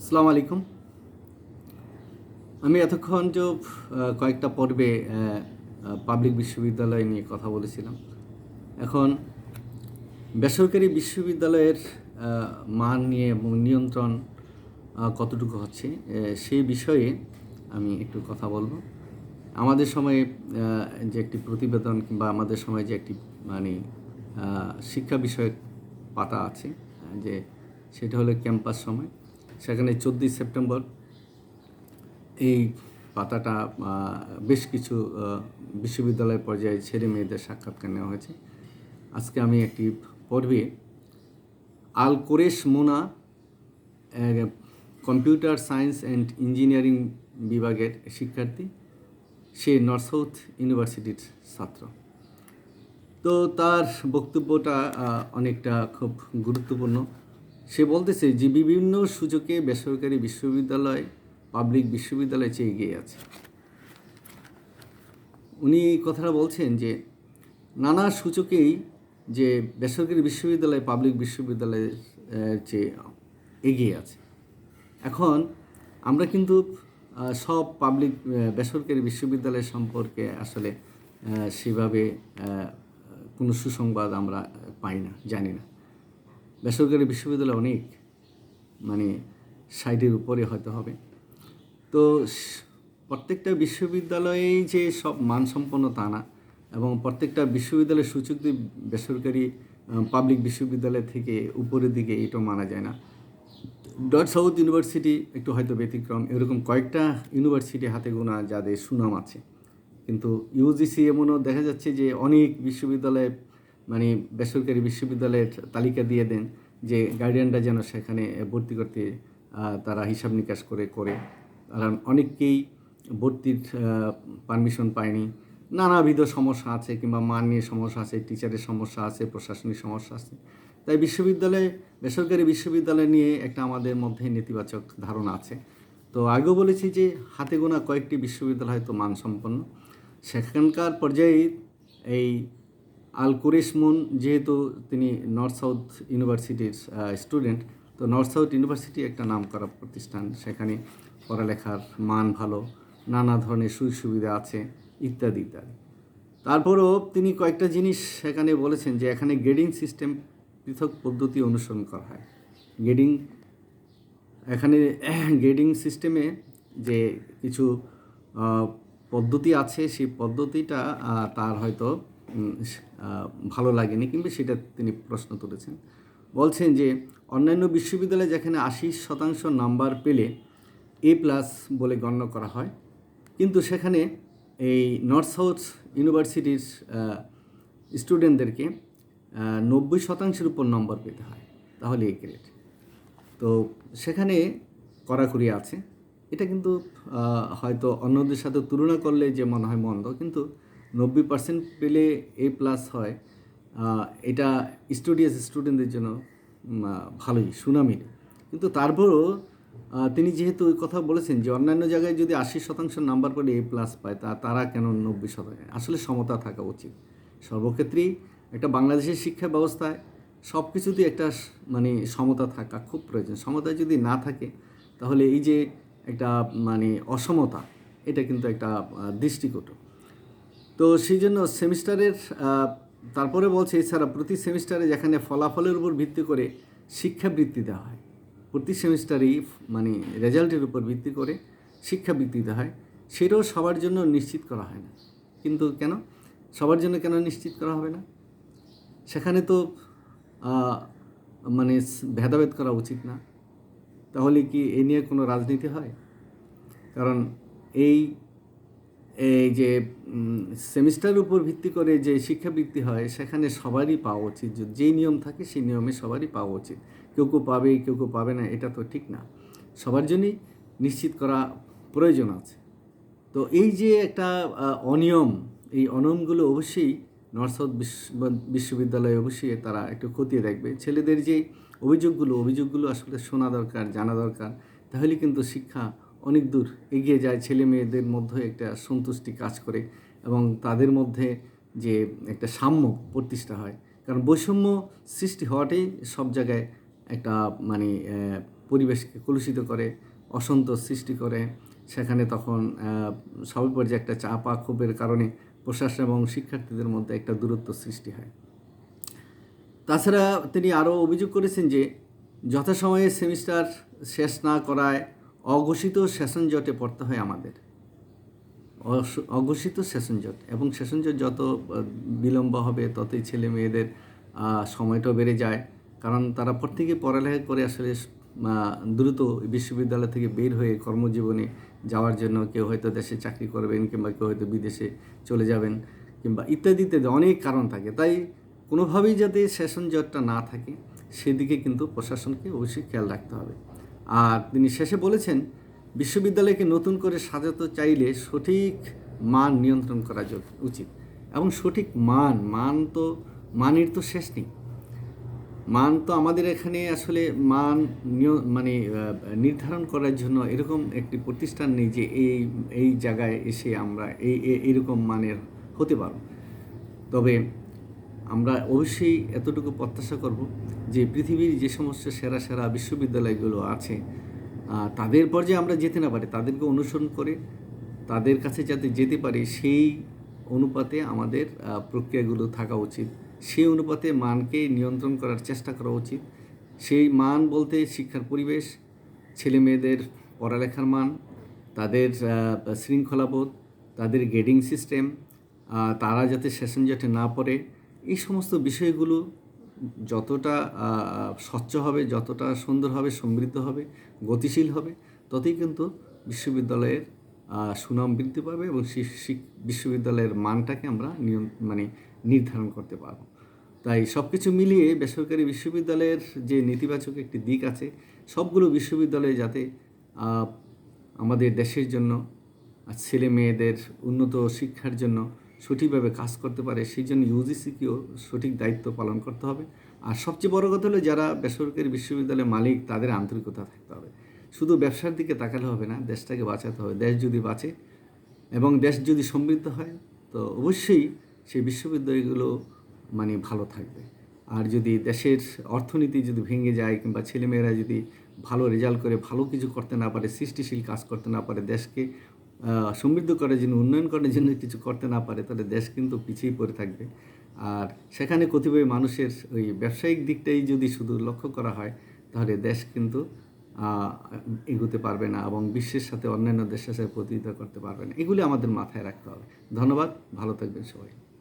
আসসালামু আলাইকুম। আমি এতক্ষণ যে কয়েকটা পর্বে পাবলিক বিশ্ববিদ্যালয় নিয়ে কথা বলেছিলাম। এখন বেসরকারি বিশ্ববিদ্যালয়ের মান নিয়ে এবং নিয়ন্ত্রণ কতটুকু হচ্ছে সেই বিষয়ে আমি একটু কথা বলব। আমাদের সময়ে যে একটি প্রতিবেদন কিংবা আমাদের সময়ে যে একটি মানে শিক্ষা বিষয়ক পাতা আছে, যে সেটা হলো ক্যাম্পাস সময়। সেখানে চোদ্দোই সেপ্টেম্বর এই পাতাটা বেশ কিছু বিশ্ববিদ্যালয় পর্যায়ে ছেলে মেয়েদের সাক্ষাৎকার নেওয়া হয়েছে। আজকে আমি একটি পর্বে Al Quresh Mona computer science and engineering বিভাগের শিক্ষার্থী। সে নর্থ সাউথ ইউনিভার্সিটির ছাত্র। তো তার বক্তব্যটা অনেকটা খুব গুরুত্বপূর্ণ। সে বলতেছে যে বিভিন্ন সুযোগে বেসরকারি বিশ্ববিদ্যালয়, পাবলিক বিশ্ববিদ্যালয় চেয়ে এগিয়ে আছে। উনি এই কথাটা বলছেন যে নানা সূচকেই যে বেসরকারি বিশ্ববিদ্যালয়, পাবলিক বিশ্ববিদ্যালয়ের চেয়ে এগিয়ে আছে। এখন আমরা কিন্তু সব পাবলিক বেসরকারি বিশ্ববিদ্যালয় সম্পর্কে আসলে সেভাবে কোনো সুসংবাদ আমরা পাই না, জানি না। বেসরকারি বিশ্ববিদ্যালয় অনেক মানে সাইডের উপরে হয়তো হবে। তো প্রত্যেকটা বিশ্ববিদ্যালয়েই যে সব মানসম্পন্ন তা না, এবং প্রত্যেকটা বিশ্ববিদ্যালয়ের সূচক বেসরকারি পাবলিক বিশ্ববিদ্যালয় থেকে উপরের দিকে এটাও মানা যায় না। ডট সাউথ ইউনিভার্সিটি একটু হয়তো ব্যতিক্রম, এরকম কয়েকটা ইউনিভার্সিটি হাতে গোনা যাদের সুনাম আছে। কিন্তু ইউজিসি এমনও দেখা যাচ্ছে যে অনেক বিশ্ববিদ্যালয়ে মানে বেসরকারি বিশ্ববিদ্যালয়ের তালিকা দিয়ে দেন যে গার্ডিয়ানরা যেন সেখানে ভর্তি করতে তারা হিসাব নিকাশ করে করে। কারণ অনেককেই ভর্তির পারমিশন পায়নি। নানাবিধ সমস্যা আছে কিংবা মান নিয়ে সমস্যা আছে টিচারের সমস্যা আছে, প্রশাসনিক সমস্যা আছে। তাই বিশ্ববিদ্যালয়ে, বেসরকারি বিশ্ববিদ্যালয় নিয়ে একটা আমাদের মধ্যে নেতিবাচক ধারণা আছে। তো আগেও বলেছি যে হাতে গোনা কয়েকটি বিশ্ববিদ্যালয় হয়তো মানসম্পন্ন। সেখানকার পর্যায়ে এই আল কুরেশমুন যেহেতু তিনি নর্থ সাউথ ইউনিভার্সিটির স্টুডেন্ট তো নর্থ সাউথ ইউনিভার্সিটি একটা নাম করা প্রতিষ্ঠান। সেখানে পড়ালেখার মান ভালো, নানা ধরনের সুযোগ সুবিধা আছে, ইত্যাদি ইত্যাদি। তারপরেও তিনি কয়েকটা জিনিস সেখানে বলেছেন যে এখানে গ্রেডিং সিস্টেম পৃথক পদ্ধতি অনুসরণ করা হয়। গ্রেডিং এখানে গ্রেডিং সিস্টেমে যে কিছু পদ্ধতি আছে, সেই পদ্ধতিটা তার হয়তো ভালো লাগেনি, কিংবা সেটা তিনি প্রশ্ন তুলেছেন। বলছেন যে, অন্যান্য বিশ্ববিদ্যালয়ে যেখানে আশি শতাংশ নাম্বার পেলে এ প্লাস বলে গণ্য করা হয়, কিন্তু সেখানে এই নর্থ সাউথ ইউনিভার্সিটির স্টুডেন্টদেরকে নব্বই শতাংশের উপর নম্বর পেতে হয়, তাহলে এ গ্রেড। তো সেখানে কড়াকড়ি আছে, এটা কিন্তু হয়তো অন্যদের সাথে তুলনা করলে যে মনে হয় মন্দ, কিন্তু নব্বই পার্সেন্ট পেলে এ প্লাস হয়। এটা স্টুডিয়াস স্টুডেন্টদের জন্য ভালোই সুনামির কিন্তু তারপরও তিনি যেহেতু ওই কথা বলেছেন যে অন্যান্য জায়গায় যদি আশি শতাংশ নাম্বার পেলে এ প্লাস পায়, তা, তারা কেন নব্বই শতাংশ? আসলে সমতা থাকা উচিত। সর্বক্ষেত্রেই একটা বাংলাদেশের শিক্ষা ব্যবস্থায় সব কিছুতেই একটা মানে সমতা থাকা খুব প্রয়োজন। সমতা যদি না থাকে, তাহলে এই যে একটা মানে অসমতা, এটা কিন্তু একটা দৃষ্টিকটু তো সেই জন্য সেমিস্টারের তারপরে বলছে এছাড়া প্রতি সেমিস্টারে যেখানে ফলাফলের উপর ভিত্তি করে শিক্ষাবৃত্তি দেওয়া হয়, প্রতি সেমিস্টারেই মানে রেজাল্টের উপর ভিত্তি করে শিক্ষাবৃত্তি দেওয়া হয়, সেটাও সবার জন্য নিশ্চিত করা হয় না। কিন্তু কেন? সবার জন্য কেন নিশ্চিত করা হবে না? সেখানে তো মানে ভেদাভেদ করা উচিত না। তাহলে কি এ নিয়ে কোনো রাজনীতি হয়? কারণ এই এই যে সেমিস্টারের উপর ভিত্তি করে যে শিক্ষাবৃত্তি হয়, সেখানে সবারই পাওয়া উচিত। যে- নিয়ম থাকে, সেই নিয়মে সবারই পাওয়া উচিত। কেউ কেউ পাবে, কেউ কেউ পাবে না, এটা তো ঠিক না। সবার জন্যই নিশ্চিত করা প্রয়োজন আছে। তো এই যে একটা অনিয়ম, এই অনিয়মগুলো অবশ্যই নর্থ বিশ্ববিদ্যালয়ে অবশ্যই তারা একটু খতিয়ে দেখবে। ছেলেদের যে অভিযোগগুলো অভিযোগগুলো আসলে শোনা দরকার, জানা দরকার, তাহলে কিন্তু শিক্ষা অনেক দূর এগিয়ে যায় ছেলে মেয়েদের মধ্যে একটা সন্তুষ্টি কাজ করে এবং তাদের মধ্যে যে একটা সাম্য প্রতিষ্ঠা হয়। কারণ বৈষম্য সৃষ্টি হওয়াটাই সব জায়গায় একটা মানে পরিবেশকে কলুষিত করে, অসন্তোষ সৃষ্টি করে। সেখানে তখন সর্ব পর্যায়ে একটা চাপা ক্ষোভের কারণে প্রশাসন এবং শিক্ষার্থীদের মধ্যে একটা দূরত্ব সৃষ্টি হয়। তাছাড়া তিনি আরও অভিযোগ করেছেন যে যথাসময়ে সেমিস্টার শেষ না করায় অঘোষিত সেশন জটে পড়তে হয় আমাদের। অঘোষিত সেশন জট এবং সেশন জট যত বিলম্ব হবে ততই ছেলে মেয়েদের সময়টাও বেড়ে যায়। কারণ তারা প্রত্যেকে পড়ালেখা করে আসলে দ্রুত বিশ্ববিদ্যালয় থেকে বের হয়ে কর্মজীবনে যাওয়ার জন্য কেউ হয়তো দেশে চাকরি করবেন কিংবা কেউ হয়তো বিদেশে চলে যাবেন কিংবা ইত্যাদি ইত্যাদি অনেক কারণ থাকে। তাই কোনোভাবেই যাতে সেশন জটটা না থাকে, সেদিকে কিন্তু প্রশাসনকে অবশ্যই খেয়াল রাখতে হবে। আর তিনি শেষে বলেছেন, বিশ্ববিদ্যালয়কে নতুন করে সাজাতে চাইলে সঠিক মান নিয়ন্ত্রণ করা উচিত। এবং সঠিক মান মান তো, মানের তো শেষ নেই। মান তো আমাদের এখানে আসলে মান মানে নির্ধারণ করার জন্য এরকম একটি প্রতিষ্ঠান নেই যে এই এই জায়গায় এসে আমরা এই এইরকম মানের হতে পারব। তবে আমরা অবশ্যই এতটুকু প্রত্যাশা করব যে পৃথিবীর যে সমস্ত সেরা সেরা বিশ্ববিদ্যালয়গুলো আছে তাদের পর্যায়ে আমরা যেতে না পারি, তাদেরকে অনুসরণ করে তাদের কাছে যাতে যেতে পারি, সেই অনুপাতে আমাদের প্রক্রিয়াগুলো থাকা উচিত। সেই অনুপাতে মানকে নিয়ন্ত্রণ করার চেষ্টা করা উচিত। সেই মান বলতে শিক্ষার পরিবেশ ছেলে মেয়েদের পড়ালেখার মান, তাদের শৃঙ্খলাবোধ, তাদের গ্রেডিং সিস্টেম তারা যাতে সেশন যাতে না পড়ে এই সমস্ত বিষয়গুলো যতটা স্বচ্ছ হবে, যতটা সুন্দর হবে, সমৃদ্ধ হবে, গতিশীল হবে, ততই কিন্তু বিশ্ববিদ্যালয়ের সুনাম বৃদ্ধি পাবে এবং বিশ্ববিদ্যালয়ের মানটাকে আমরা নিয়ম মানে নির্ধারণ করতে পারব। তাই সব কিছু মিলিয়ে বেসরকারি বিশ্ববিদ্যালয়ের যে নেতিবাচক একটি দিক আছে, সবগুলো বিশ্ববিদ্যালয়ে যাতে আমাদের দেশের জন্য, ছেলে মেয়েদের উন্নত শিক্ষার জন্য সঠিকভাবে কাজ করতে পারে, সেই জন্য ইউজিসিকেও সঠিক দায়িত্ব পালন করতে হবে। আর সবচেয়ে বড় কথা হলো যারা বেসরকারি বিশ্ববিদ্যালয়ের মালিক, তাদের আন্তরিকতা থাকতে হবে। শুধু ব্যবসার দিকে তাকালে হবে না, দেশটাকে বাঁচাতে হবে, দেশ যদি বাঁচে এবং দেশ যদি সমৃদ্ধ হয়, তো অবশ্যই সেই বিশ্ববিদ্যালয়গুলো মানে ভালো থাকবে। আর যদি দেশের অর্থনীতি যদি ভেঙে যায় কিংবা ছেলেমেয়েরা যদি ভালো রেজাল্ট করে, ভালো কিছু করতে না পারে, সৃষ্টিশীল কাজ করতে না পারে, দেশকে সমৃদ্ধ করার জন্য উন্নয়ন করার জন্য কিছু করতে না পারে, তাহলে দেশ কিন্তু পিছিয়ে পড়ে থাকবে। আর সেখানে কতিপয় মানুষের ওই ব্যবসায়িক দিকটাই যদি শুধু লক্ষ্য করা হয়, তাহলে দেশ কিন্তু এগোতে পারবে না এবং বিশ্বের সাথে অন্যান্য দেশের সাথে প্রতিযোগিতা করতে পারবে না। এগুলি আমাদের মাথায় রাখতে হবে। ধন্যবাদ, ভালো থাকবেন সবাই।